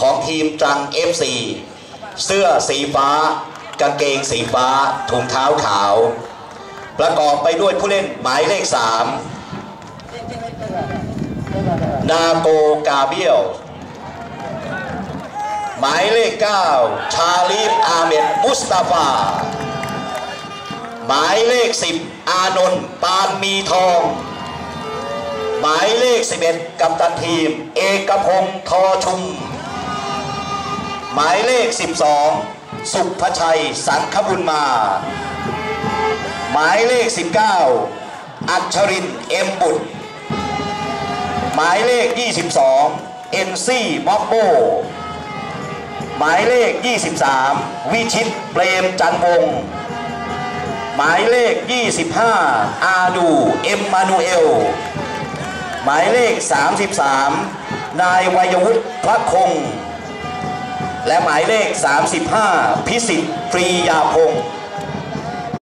ของทีมตรัง FC เสื้อสีฟ้ากางเกงสีฟ้าถุงเท้าขาว ประกอบไปด้วยผู้เล่นหมายเลข 3 นาโกกาเบียลหมายเลข 9 ชาลีฟอาเมดมุสตาฟา หมายเลข 10 อานนท์ปานมีทอง หมายเลข 11 กัปตันทีม เอกพงศ์ทอชุม มายเลข 12 สุภชัยสังคบุญมา หมายเลข 19 อัชรินเอ็มบุตร หมายเลข 22 เอ็นซี่ม็อบโบหมายเลข 23 วิชิตเปรมจันวง หมายเลข 25 อาดูเอ็มมานูเอล หมายเลข 33 นายวัยวุฒิพระคง และหมายเลข 35 พิสิทธิ์ปรียาพงศ์